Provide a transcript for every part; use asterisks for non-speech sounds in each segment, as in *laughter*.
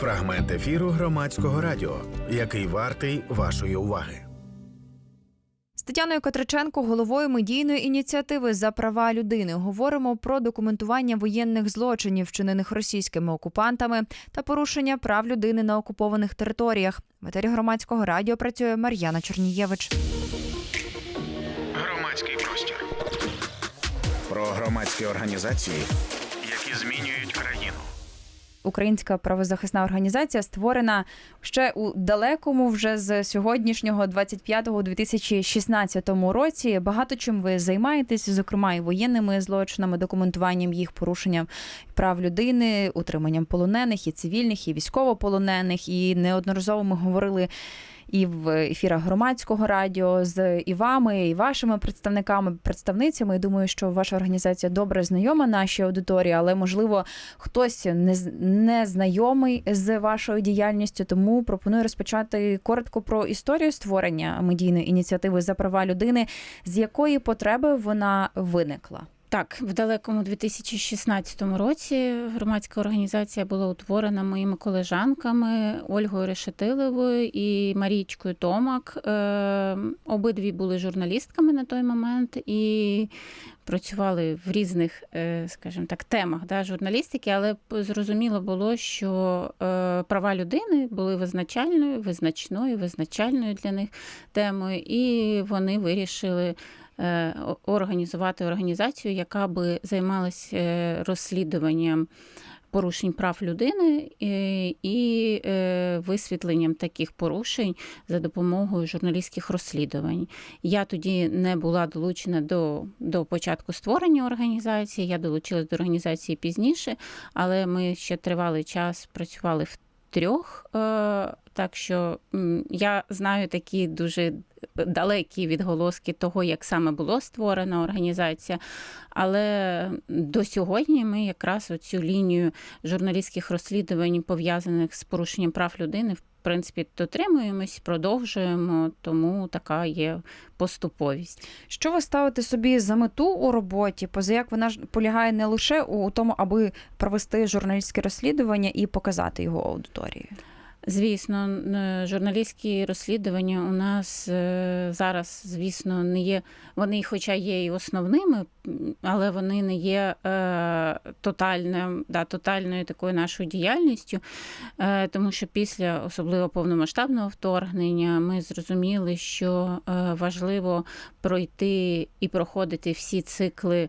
Фрагмент ефіру громадського радіо, який вартий вашої уваги. З Тетяною Катриченко, головою медійної ініціативи за права людини, говоримо про документування воєнних злочинів, вчинених російськими окупантами, та порушення прав людини на окупованих територіях. В етері громадського радіо працює Мар'яна Чорнієвич. Громадський простір про громадські організації. Українська правозахисна організація створена ще у далекому, вже з сьогоднішнього 25-го 2016 році. Багато чим ви займаєтесь, зокрема і воєнними злочинами, документуванням їх порушенням прав людини, утриманням полонених, і цивільних, і військовополонених. І неодноразово ми говорили. І в ефірах громадського радіо з і вами, і вашими представниками, представницями. І думаю, що ваша організація добре знайома нашій аудиторії, але можливо хтось не, не знайомий з вашою діяльністю. Тому пропоную розпочати коротко про історію створення медійної ініціативи за права людини, з якої потреби вона виникла. Так, в далекому 2016 році громадська організація була утворена моїми колежанками Ольгою Решетиловою і Марічкою Томак. Е, Обидві були журналістками на той момент і працювали в різних, е, скажімо так, темах да, журналістики, але зрозуміло було, що е, права людини були визначальною, визначною, визначальною для них темою, і вони вирішили організувати організацію, яка би займалася е, розслідуванням порушень прав людини е, і е, висвітленням таких порушень за допомогою журналістських розслідувань. Я тоді не була долучена до, до початку створення організації. Я долучилась до організації пізніше, але ми ще тривалий час працювали в трьох. е, Так що я знаю такі дуже далекі відголоски того, як саме було створена організація. Але до сьогодні ми якраз оцю лінію журналістських розслідувань, пов'язаних з порушенням прав людини, принципі, дотримуємось, продовжуємо, тому така є поступовість. Що ви ставите собі за мету у роботі? Поза як вона ж полягає не лише у тому, аби провести журналістське розслідування і показати його аудиторії. Звісно, н- журналістські розслідування у нас е, зараз, звісно, не є. Вони, хоча є і основними, але вони не є е, тотальним, да, тотальною такою нашою діяльністю. Е, тому що після особливо повномасштабного вторгнення ми зрозуміли, що е, важливо пройти і проходити всі цикли.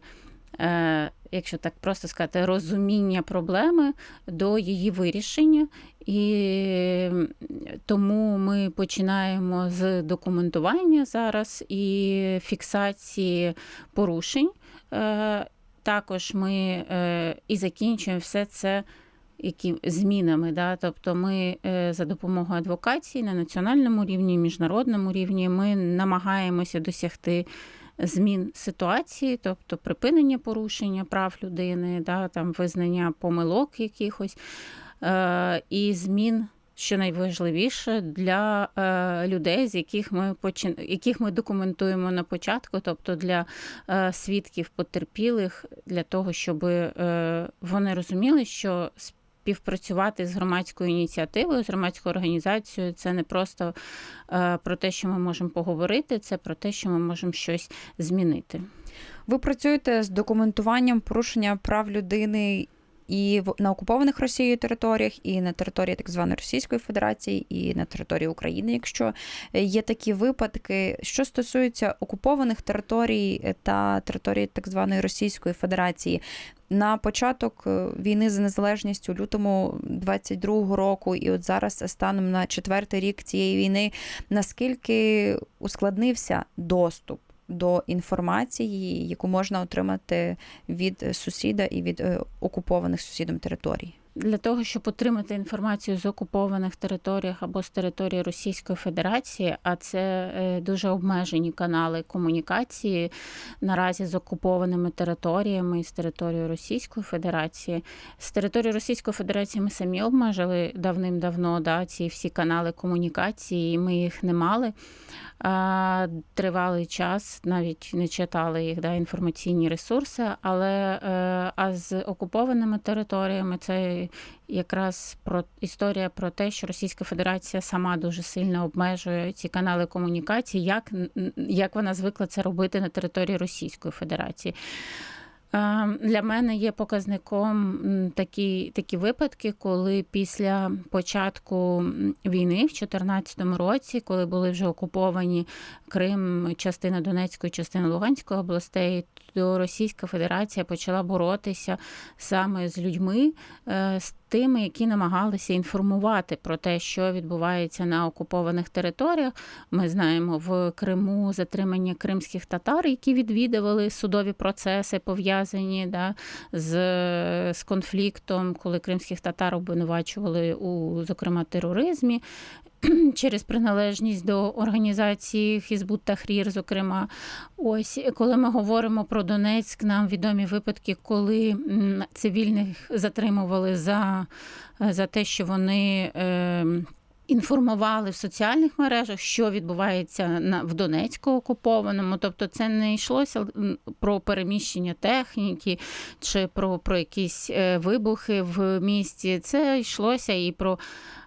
Якщо так просто сказати, розуміння проблеми до її вирішення, і тому ми починаємо з документування зараз і фіксації порушень. Е, Також ми е, і закінчуємо все це які змінами. Да? Тобто ми е, за допомогою адвокації на національному рівні, міжнародному рівні ми намагаємося досягти змін ситуації, тобто припинення порушення прав людини, да? там визнання помилок якихось е, і змін. Що найважливіше для е, людей, з яких ми почин... яких ми документуємо на початку, тобто для е, свідків потерпілих, для того, щоб е, вони розуміли, що співпрацювати з громадською ініціативою, з громадською організацією, це не просто е, про те, що ми можемо поговорити, це про те, що ми можемо щось змінити. Ви працюєте з документуванням порушення прав людини і на окупованих Росією територіях, і на території так званої Російської Федерації, і на території України, якщо є такі випадки. Що стосується окупованих територій та території так званої Російської Федерації. На початок е, війни за незалежність у лютому 22-го року, і от зараз станом на четвертий рік цієї війни, наскільки ускладнився доступ до інформації, яку можна отримати від сусіда і від е, окупованих сусідом територій. Для того, щоб отримати інформацію з окупованих територіях або з території Російської Федерації, а це е, дуже обмежені канали комунікації наразі з окупованими територіями і з територією Російської Федерації. З території Російської Федерації ми самі обмежили давним-давно да, ці всі канали комунікації, і ми їх не мали. А, Тривалий час, навіть не читали їх да, інформаційні ресурси, але е, а з окупованими територіями це якраз про історія про те, що Російська Федерація сама дуже сильно обмежує ці канали комунікації, як, як вона звикла це робити на території Російської Федерації. Е, Для мене є показником такі, такі випадки, коли після початку війни в 2014 році, коли були вже окуповані Крим, частина Донецької, частина Луганської областей, то Російська Федерація почала боротися саме з людьми, е, з тими, які намагалися інформувати про те, що відбувається на окупованих територіях. Ми знаємо в Криму затримання кримських татар, які відвідували судові процеси, пов'язані да, з, з конфліктом, коли кримських татар обвинувачували у, зокрема, тероризмі. *clears throat* Через приналежність до організації Хізбут Тахрір, зокрема, ось коли ми говоримо про Донецьк, нам відомі випадки, коли цивільних затримували за, за те, що вони. Е, Інформували в соціальних мережах, що відбувається на в Донецьку окупованому. Тобто, це не йшлося про переміщення техніки чи про, про якісь е, вибухи в місті. Це йшлося і про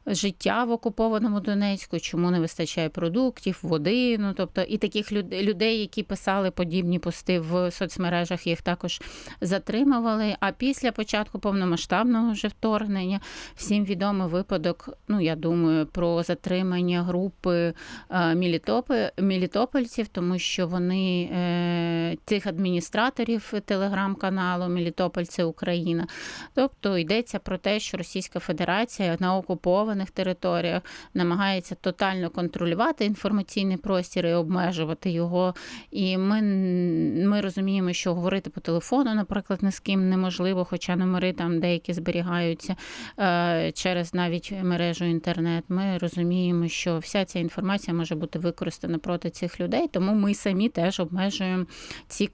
життя в окупованому Донецьку, чому не вистачає продуктів, води. Ну тобто, і таких люд- людей, які писали подібні пости в соцмережах, їх також затримували. А після початку повномасштабного вже вторгнення всім відомий випадок. Ну я думаю, про затримання групи е, мілітопи, мілітопольців, тому що вони е, тих адміністраторів телеграм-каналу Мілітопольці Україна. Тобто йдеться про те, що Російська Федерація на окупованих територіях намагається тотально контролювати інформаційний простір і обмежувати його. І ми, ми розуміємо, що говорити по телефону, наприклад, ні з ким неможливо, хоча номери там деякі зберігаються е, через навіть мережу інтернет. Ми розуміємо, що вся ця інформація може бути використана проти цих людей, тому ми самі теж обмежуємо ці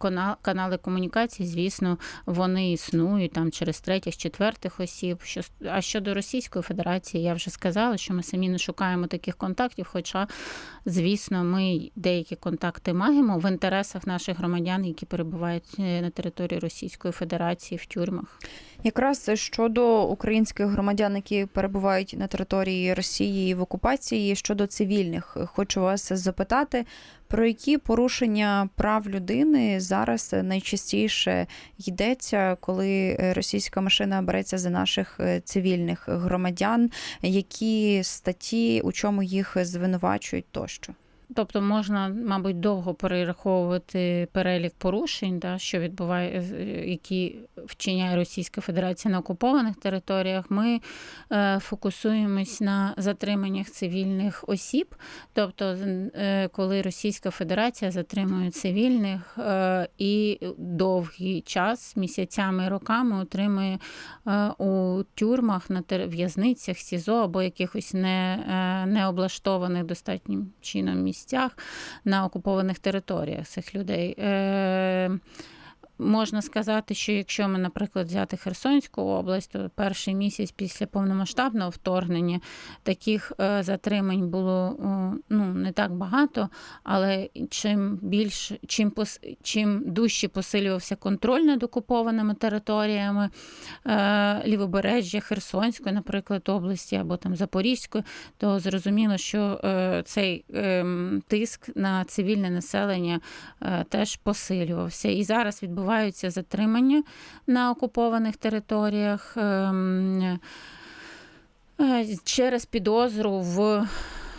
канали комунікації. Звісно, вони існують там через третіх, четвертих осіб. Що а щодо Російської Федерації, я вже сказала, що ми самі не шукаємо таких контактів. Хоча, звісно, ми деякі контакти маємо в інтересах наших громадян, які перебувають е, на території Російської Федерації в тюрмах. Якраз щодо українських громадян, які перебувають на території Росії в окупації, щодо цивільних, хочу вас запитати, про які порушення прав людини зараз найчастіше йдеться, коли російська машина береться за наших е, цивільних громадян, які статті, у чому їх звинувачують тощо? Тобто можна, мабуть, довго перераховувати перелік порушень, да, що відбуває, е, які вчиняє Російська Федерація на окупованих територіях. Ми е, фокусуємось на затриманнях цивільних осіб. Тобто, е, коли Російська Федерація затримує цивільних і довгий час, місяцями роками отримує у тюрмах на в'язницях, СІЗО або якихось не, е, необлаштованих достатнім чином місцях на окупованих територіях цих людей. Е, Можна сказати, що якщо ми, наприклад, взяти Херсонську область, то перший місяць після повномасштабного вторгнення таких е, затримань було ну, не так багато, але чим більш чим пос- чим дужче посилювався контроль над окупованими територіями е, лівобережжя Херсонської, наприклад, області або там Запорізької, то зрозуміло, що е, цей ем, тиск на цивільне населення е, теж посилювався. І зараз відбуваються затримання на окупованих територіях ем, е, через підозру в.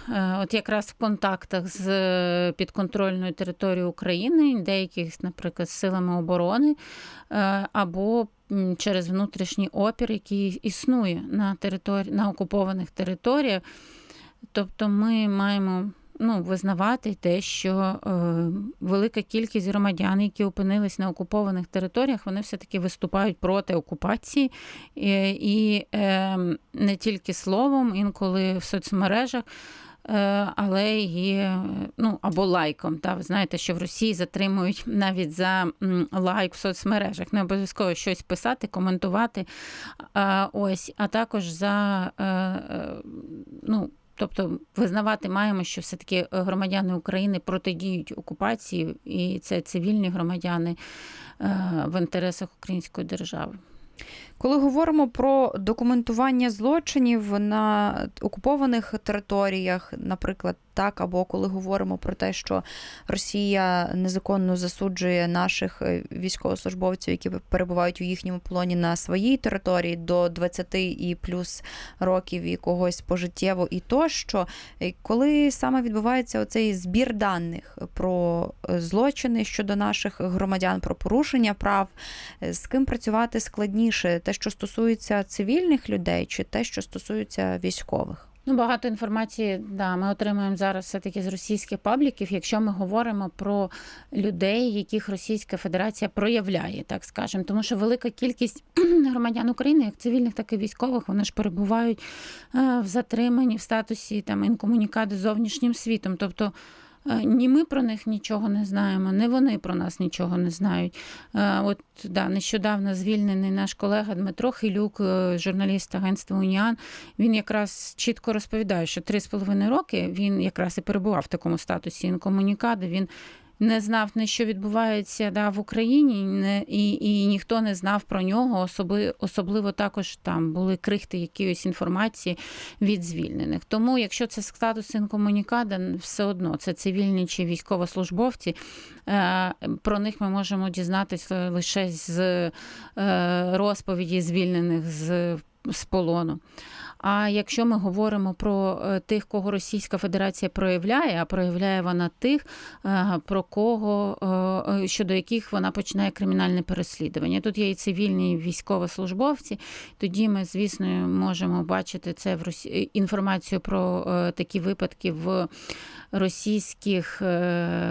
е, От якраз в контактах з е, підконтрольною територією України, деяких, наприклад, з силами оборони, або через внутрішній опір, який існує на території на окупованих територіях. Тобто ми маємо ну, визнавати те, що е, велика кількість громадян, які опинились на окупованих територіях, вони все-таки виступають проти окупації і, і е, не тільки словом, інколи в соцмережах. е, Але і, ну або лайком. Та ви знаєте, що в Росії затримують навіть за лайк в соцмережах. Не обов'язково щось писати, коментувати. Ось, а також за е, е, ну, Тобто визнавати маємо, що все-таки громадяни України протидіють окупації, і це цивільні громадяни е, в інтересах української держави. Коли говоримо про документування злочинів на окупованих територіях, наприклад, так, або коли говоримо про те, що Росія незаконно засуджує наших е, військовослужбовців, які перебувають у їхньому полоні на своїй території до 20 і плюс років і когось пожиттєво, і тощо, коли саме відбувається оцей збір даних про е, злочини щодо наших громадян, про порушення прав, е, з ким працювати складніше, те, що стосується цивільних людей, чи те, що стосується військових? Ну, багато інформації да, ми отримуємо зараз все-таки з російських пабліків, якщо ми говоримо про людей, яких Російська Федерація проявляє, так скажемо. Тому що велика кількість *clears throat* громадян України, як цивільних, так і військових, вони ж перебувають е, в затриманні в статусі там інкомунікади зовнішнім світом. Тобто ні ми про них нічого не знаємо, ні вони про нас нічого не знають. Е, От да, нещодавно звільнений наш колега Дмитро Хилюк, е, журналіст агентства Уніан. Він якраз чітко розповідає, що три з половиною роки він якраз і перебував в такому статусі інкомунікади. Він не знав не що відбувається да, в Україні, не, і, і ніхто не знав про нього. Особи, особливо також там були крихти якоїсь інформації від звільнених. Тому, якщо це статус інкомунікада, все одно це цивільні чи військовослужбовці. е, Про них ми можемо дізнатися лише з е, розповіді звільнених з, з полону. А якщо ми говоримо про е, тих, кого Російська Федерація проявляє, а проявляє вона тих, е, про кого е, щодо яких вона починає кримінальне переслідування. Тут є і цивільні і військовослужбовці. Тоді ми, звісно, можемо бачити це в Росі... інформацію про такі випадки в російських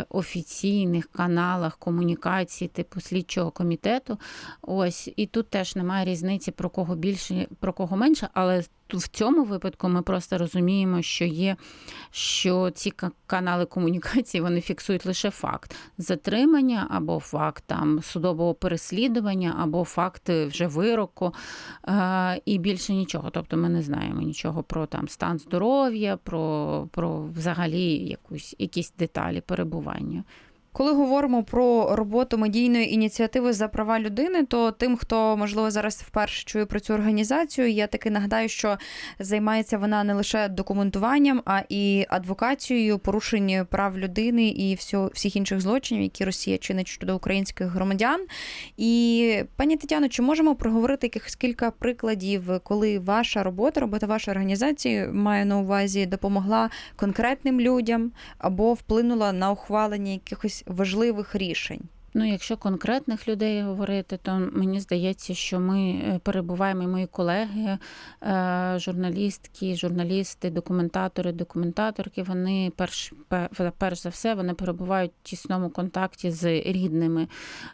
офіційних каналах комунікації, типу слідчого комітету. Ось і тут теж немає різниці про кого більше, про кого менше, але в цьому випадку ми просто розуміємо, що є, що ці канали комунікації вони фіксують лише факт затримання або факт там судового переслідування, або факт вже вироку, е, і більше нічого. Тобто ми не знаємо нічого про там стан здоров'я, про, про взагалі якусь якісь деталі перебування. Коли говоримо про роботу медійної ініціативи за права людини, то тим, хто можливо зараз вперше чує про цю організацію, я таки нагадаю, що займається вона не лише документуванням, а і адвокацією порушень прав людини і всіх інших злочинів, які Росія чинить щодо українських громадян. І пані Тетяно, чи можемо проговорити якихось кілька прикладів, коли ваша робота, робота вашої організації маю на увазі, допомогла конкретним людям або вплинула на ухвалення якихось важливих рішень? Ну, якщо конкретних людей говорити, то мені здається, що ми е, перебуваємо, і мої колеги, е, журналістки, журналісти, документатори, документаторки, вони перш, перш за все вони перебувають в тісному контакті з рідними,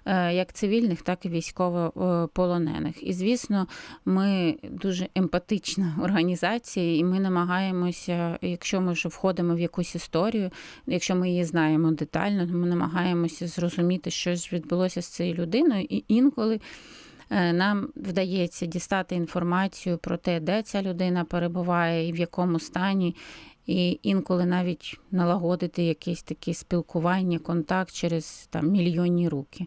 е, як цивільних, так і військовополонених. І звісно, ми дуже емпатична *laughs* організація, і ми намагаємося, якщо ми вже входимо в якусь історію, якщо ми її знаємо детально, то ми намагаємося зрозуміти, що ж відбулося з цією людиною, і інколи. е, Нам вдається дістати інформацію про те, де ця людина перебуває і в якому стані, і інколи навіть налагодити якесь таке спілкування, контакт через там мільйонні руки.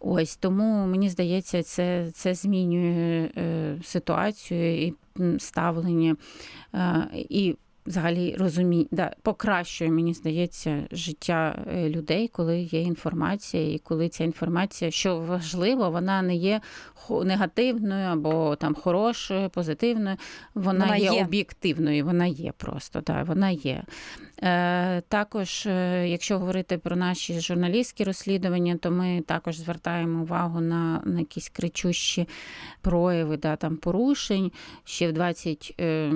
Ось тому мені здається, це, це змінює е, ситуацію і ставлення. Е, і Взагалі розумі... да, покращує, мені здається, життя е, людей, коли є інформація, і коли ця інформація, що важливо, вона не є негативною або там хорошою, позитивною. Вона, Вона є, є. об'єктивною, вона є просто, да, вона є. Е, також, е, якщо говорити про наші журналістські розслідування, то ми також звертаємо увагу на, на якісь кричущі прояви да, там, порушень. Ще в 20 е,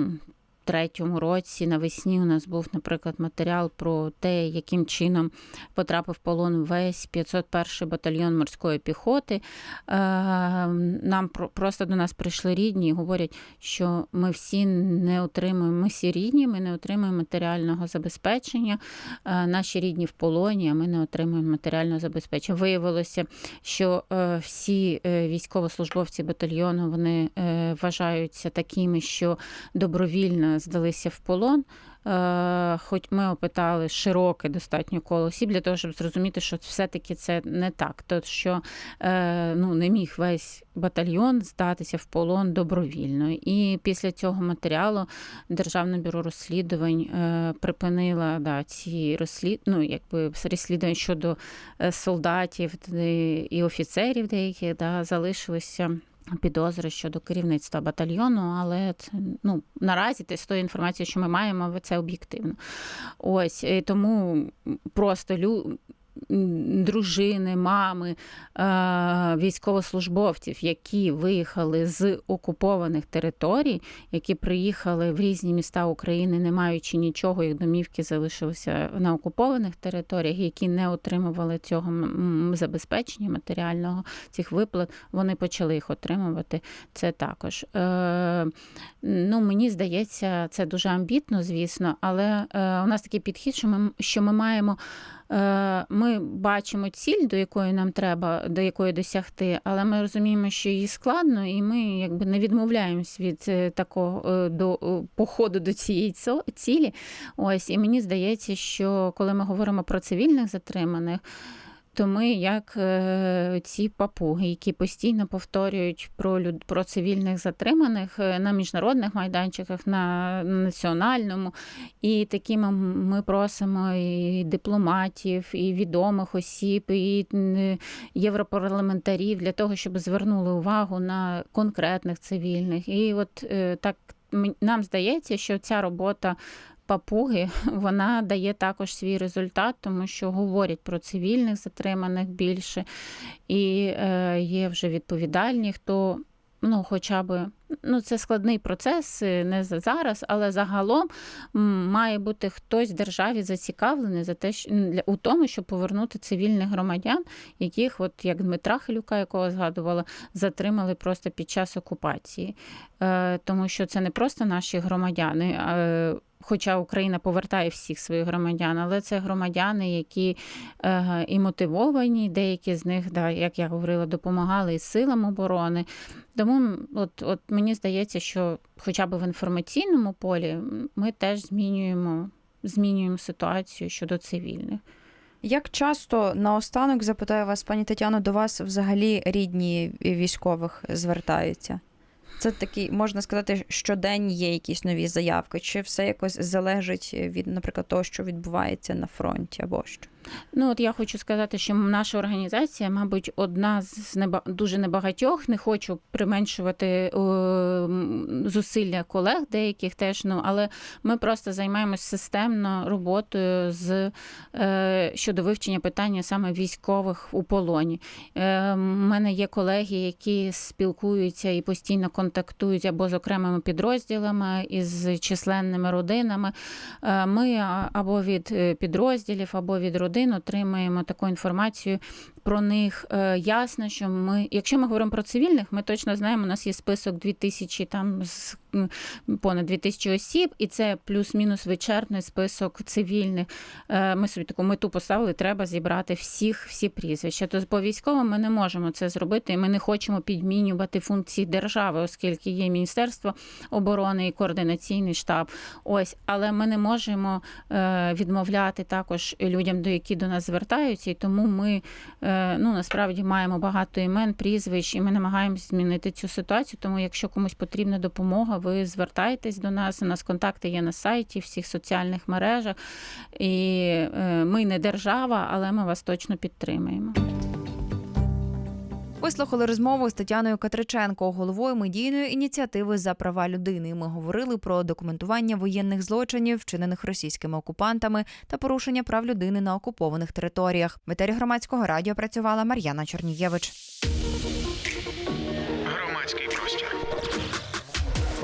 третьому році навесні у нас був, наприклад, матеріал про те, яким чином потрапив в полон весь 501 батальйон морської піхоти. Е, Нам просто до нас прийшли рідні і говорять, що ми всі не отримуємо, ми всі рідні, ми не отримуємо матеріального забезпечення. Е, Наші рідні в полоні, а ми не отримуємо матеріального забезпечення. Виявилося, що е, всі військовослужбовці батальйону вони вважаються такими, що добровільно здалися в полон. Е, Хоч ми опитали широке достатньо коло осіб для того, щоб зрозуміти, що все-таки це не так. То що е, ну, не міг весь батальйон здатися в полон добровільно. І після цього матеріалу Державне бюро розслідувань е, припинило да, ці розслід... ну, якби розслідування щодо солдатів і офіцерів деяких да, залишилися. Підозри щодо керівництва батальйону, але це ну наразі те з тої інформації, що ми маємо, це об'єктивно. Ось тому просто лю. Дружини, мами е, військовослужбовців, які виїхали з окупованих територій, які приїхали в різні міста України, не маючи нічого, їх домівки залишилися на окупованих територіях, які не отримували цього забезпечення матеріального цих виплат, вони почали їх отримувати. Це також. Е, ну, мені здається, це дуже амбітно, звісно, але е, у нас такий підхід, що ми, що ми маємо. Е, Ми бачимо ціль, до якої нам треба, до якої досягти, але ми розуміємо, що її складно, і ми якби не відмовляємось від е, такого е, до походу до цієї цілі. Ось і мені здається, що коли ми говоримо про цивільних затриманих. То ми, як е, ці папуги, які постійно повторюють про люд про цивільних затриманих е, на міжнародних майданчиках, на національному, і такими ми просимо і дипломатів, і відомих осіб, і е, європарламентарів для того, щоб звернули увагу на конкретних цивільних. І от е, так нам здається, що ця робота. Папуги *laughs* вона дає також свій результат, тому що говорять про цивільних затриманих більше, і е, є вже відповідальні, хто ну, хоча б ну, це складний процес, е, не за зараз, але загалом має бути хтось в державі зацікавлений за те, що для у тому, щоб повернути цивільних громадян, яких, от як Дмитра Хилюка, якого згадувала, затримали просто під час окупації. Е, тому що це не просто наші громадяни. Хоча Україна повертає всіх своїх громадян, але це громадяни, які е, і мотивовані, деякі з них, да, як я говорила, допомагали і силам оборони. Тому от, от мені здається, що хоча б в інформаційному полі ми теж змінюємо, змінюємо ситуацію щодо цивільних. Як часто наостанок запитаю вас, пані Тетяно, до вас взагалі рідні військових звертаються? Це такий, можна сказати, щодень є якісь нові заявки, чи все якось залежить від, наприклад, того, що відбувається на фронті або що? Ну, от я хочу сказати, що наша організація, мабуть, одна з неба... дуже небагатьох. Не хочу применшувати е, зусилля колег деяких теж. Ну, але ми просто займаємось системно роботою з е, щодо вивчення питання саме військових у полоні. Е, У мене є колеги, які спілкуються і постійно контактують або з окремими підрозділами із численними родинами. Е, Ми або від е, підрозділів, або від родин отримаємо таку інформацію про них. Е, Ясно, що ми, якщо ми говоримо про цивільних, ми точно знаємо, у нас є список 2000, там з понад 2000 осіб, і це плюс-мінус вичерпний список цивільних. Е, Ми собі таку мету поставили, треба зібрати всіх, всі прізвища. То по військовим ми не можемо це зробити, і ми не хочемо підмінювати функції держави, оскільки є Міністерство оборони і координаційний штаб. Ось, але ми не можемо е, відмовляти також людям, до які до нас звертаються, і тому ми е, ну насправді маємо багато імен, прізвищ, і ми намагаємося змінити цю ситуацію. Тому, якщо комусь потрібна допомога, ви звертайтесь до нас. У нас контакти є на сайті, всіх соціальних мережах. І е, ми не держава, але ми вас точно підтримаємо. Вислухали розмову з Тетяною Катриченко, головою медійної ініціативи за права людини. Ми говорили про документування воєнних злочинів, вчинених російськими окупантами та порушення прав людини на окупованих територіях. В етері громадського радіо працювала Мар'яна Чернієвич.